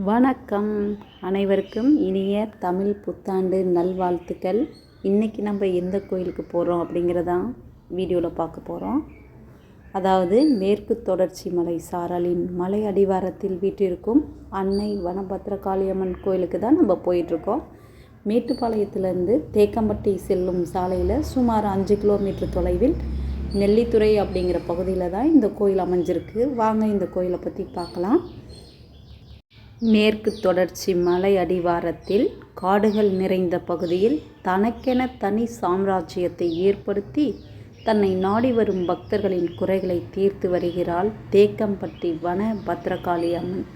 வணக்கம் அனைவருக்கும் இனிய தமிழ் புத்தாண்டு நல்வாழ்த்துக்கள். இன்றைக்கி நம்ம எந்த கோயிலுக்கு போகிறோம் அப்படிங்கிறதான் வீடியோவில் பார்க்க போகிறோம் அதாவது மேற்கு தொடர்ச்சி மலை சாரலின் மலை அடிவாரத்தில் வீட்டிற்கும் அன்னை வனபத்ரகாளியம்மன் கோயிலுக்கு தான் நம்ம போயிட்டுருக்கோம். மேட்டுப்பாளையத்திலேருந்து தேக்கம்பட்டி செல்லும் சாலையில் சுமார் அஞ்சு கிலோமீட்டர் தொலைவில் நெல்லித்துறை அப்படிங்கிற பகுதியில் தான் இந்த கோயில் அமைஞ்சிருக்கு. வாங்க இந்த கோயிலை பற்றி பார்க்கலாம். மேற்கு தொடர்ச்சி மலை அடிவாரத்தில் காடுகள் நிறைந்த பகுதியில் தனக்கென தனி சாம்ராஜ்யத்தை ஏற்படுத்தி தன்னை நாடி வரும் பக்தர்களின் குறைகளை தீர்த்து வருகிறாள் தேக்கம்பட்டி வன பத்ரகாளி அம்மன்.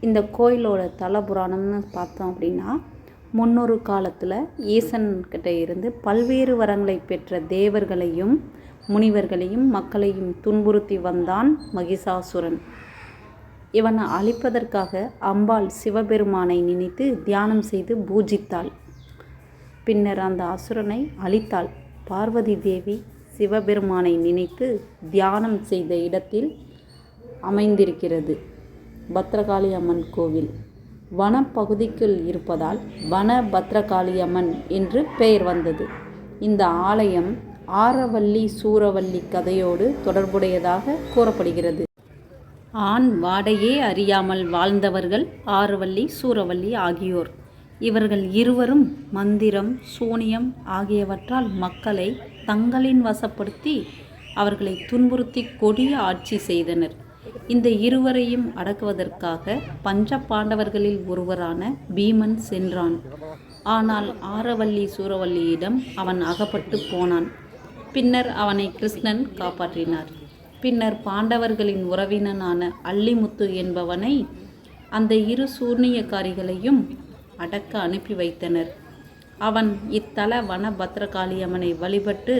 இந்த கோயிலோட தல புராணம்னு பார்த்தோம் அப்படின்னா முன்னொரு காலத்தில் ஈசன்கிட்ட இருந்து பல்வேறு வரங்களை பெற்ற தேவர்களையும் முனிவர்களையும் மக்களையும் துன்புறுத்தி வந்தான் மகிஷாசுரன். இவனை அழிப்பதற்காக அம்பாள் சிவபெருமானை நினைத்து தியானம் செய்து பூஜித்தாள். பின்னர் அந்த அசுரனை அழித்தாள். பார்வதி தேவி சிவபெருமானை நினைத்து தியானம் செய்த இடத்தில் அமைந்திருக்கிறது. பத்ரகாளி அம்மன் கோவில். வனப்பகுதிக்குள் இருப்பதால் வன பத்ரகாளி அம்மன் என்று பெயர் வந்தது. இந்த ஆலயம் ஆரவல்லி சூரவல்லி கதையோடு தொடர்புடையதாக கூறப்படுகிறது. ஆண் வாடையே அறியாமல் வாழ்ந்தவர்கள் ஆறுவள்ளி சூரவள்ளி ஆகியோர். இவர்கள் இருவரும் மந்திரம் சூனியம் ஆகியவற்றால் மக்களை தங்களின் வசப்படுத்தி அவர்களை துன்புறுத்தி கொடிய ஆட்சி செய்தனர். இந்த இருவரையும் அடக்குவதற்காக பஞ்ச பாண்டவர்களில் ஒருவரான பீமன் சென்றான். ஆனால் ஆரவல்லி சூரவல்லியிடம் அவன் அகப்பட்டு போனான். பின்னர் அவனை கிருஷ்ணன் காப்பாற்றினார். பின்னர் பாண்டவர்களின் உறவினனான அல்லிமுத்து என்பவனை அந்த இரு சூர்ணியக்காரிகளையும் அடக்க அனுப்பி வைத்தனர். அவன் இத்தல வன பத்ரகாளியம்மனை வழிபட்டு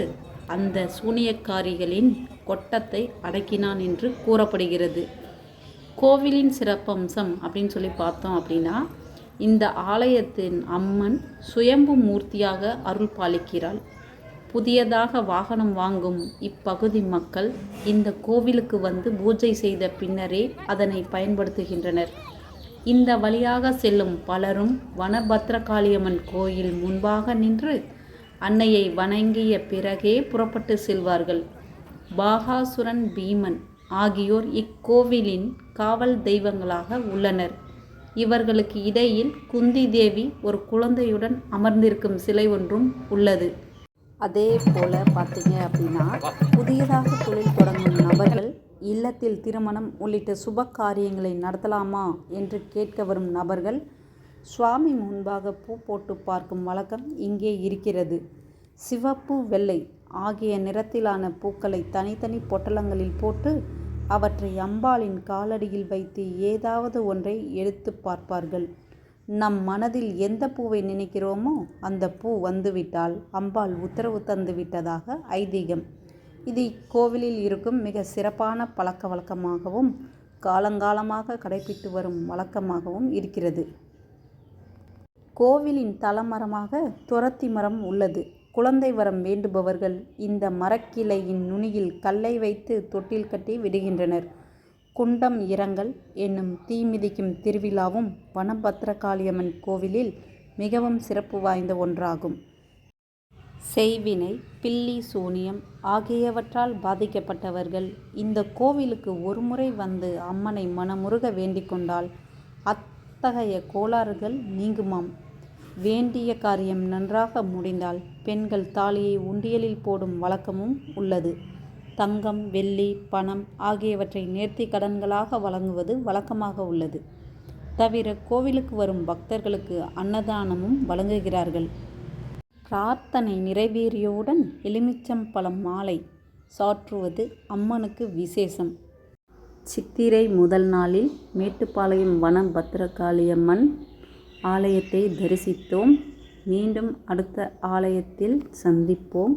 அந்த சூனியக்காரிகளின் கொட்டத்தை அடக்கினான் என்று கூறப்படுகிறது. கோவிலின் சிறப்பம்சம் அப்படின்னு சொல்லி பார்த்தோம் அப்படின்னா இந்த ஆலயத்தின் அம்மன் சுயம்பு மூர்த்தியாக அருள் பாலிக்கிறாள். புதியதாக வாகனம் வாங்கும் இப்பகுதி மக்கள் இந்த கோவிலுக்கு வந்து பூஜை செய்த பின்னரே அதனை பயன்படுத்துகின்றனர். இந்த வழியாக செல்லும் பலரும் வனபத்ரகாளியம்மன் கோயில் முன்பாக நின்று அன்னையை வணங்கிய பிறகே புறப்பட்டு செல்வார்கள். பாகாசுரன் பீமன் ஆகியோர் இக்கோவிலின் காவல் தெய்வங்களாக உள்ளனர். இவர்களுக்கு இடையில் குந்தி தேவி ஒரு குழந்தையுடன் அமர்ந்திருக்கும் சிலை ஒன்றும் உள்ளது. அதே போல் பார்த்தீங்க அப்படின்னா புதியதாக தொழில் தொடங்கும் நபர்கள் இல்லத்தில் திருமணம் உள்ளிட்ட சுப காரியங்களை நடத்தலாமா என்று கேட்க வரும் நபர்கள் சுவாமி முன்பாக பூ போட்டு பார்க்கும் வழக்கம் இங்கே இருக்கிறது. சிவப்பு வெள்ளை ஆகிய நிறத்திலான பூக்களை தனித்தனி பொட்டலங்களில் போட்டு அவற்றை அம்பாளின் காலடியில் வைத்து ஏதாவது ஒன்றை எடுத்து பார்ப்பார்கள். நம் மனதில் எந்த பூவை நினைக்கிறோமோ அந்த பூ வந்துவிட்டால் அம்பாள் உத்தரவு தந்து விட்டதாக ஐதீகம். இது இக்கோவிலில் இருக்கும் மிக சிறப்பான பழக்க வழக்கமாகவும் காலங்காலமாக கடைபிடித்து வரும் வழக்கமாகவும் இருக்கிறது. கோவிலின் தலமரமாக துரத்தி மரம் உள்ளது. குழந்தை வரம் வேண்டுபவர்கள் இந்த மரக்கிளையின் நுனியில் கல்லை வைத்து தொட்டில் கட்டி விடுகின்றனர். குண்டம் இரங்கல் என்னும் தீ மிதிக்கும் திருவிழாவும் வனபத்ரகாளியம்மன் கோவிலில் மிகவும் சிறப்பு வாய்ந்த ஒன்றாகும். செய்வினை பில்லி சூனியம் ஆகியவற்றால் பாதிக்கப்பட்டவர்கள் இந்த கோவிலுக்கு ஒருமுறை வந்து அம்மனை மனமுருக வேண்டிக் கொண்டால் அத்தகைய கோளாறுகள் நீங்குமாம். வேண்டிய காரியம் நன்றாக முடிந்தால் பெண்கள் தாலியை உண்டியலில் போடும் வழக்கமும் உள்ளது. தங்கம் வெள்ளி பணம் ஆகியவற்றை நேர்த்தி கடன்களாக வழங்குவது வழக்கமாக உள்ளது. தவிர கோவிலுக்கு வரும் பக்தர்களுக்கு அன்னதானமும் வழங்குகிறார்கள். பிரார்த்தனை நிறைவேறியவுடன் எலுமிச்சம்பழம் மாலை சாற்றுவது அம்மனுக்கு விசேஷம். சித்திரை முதல் நாளில் மேட்டுப்பாளையம் வன பத்திரகாளியம்மன் ஆலயத்தை தரிசித்தோம். மீண்டும் அடுத்த ஆலயத்தில் சந்திப்போம்.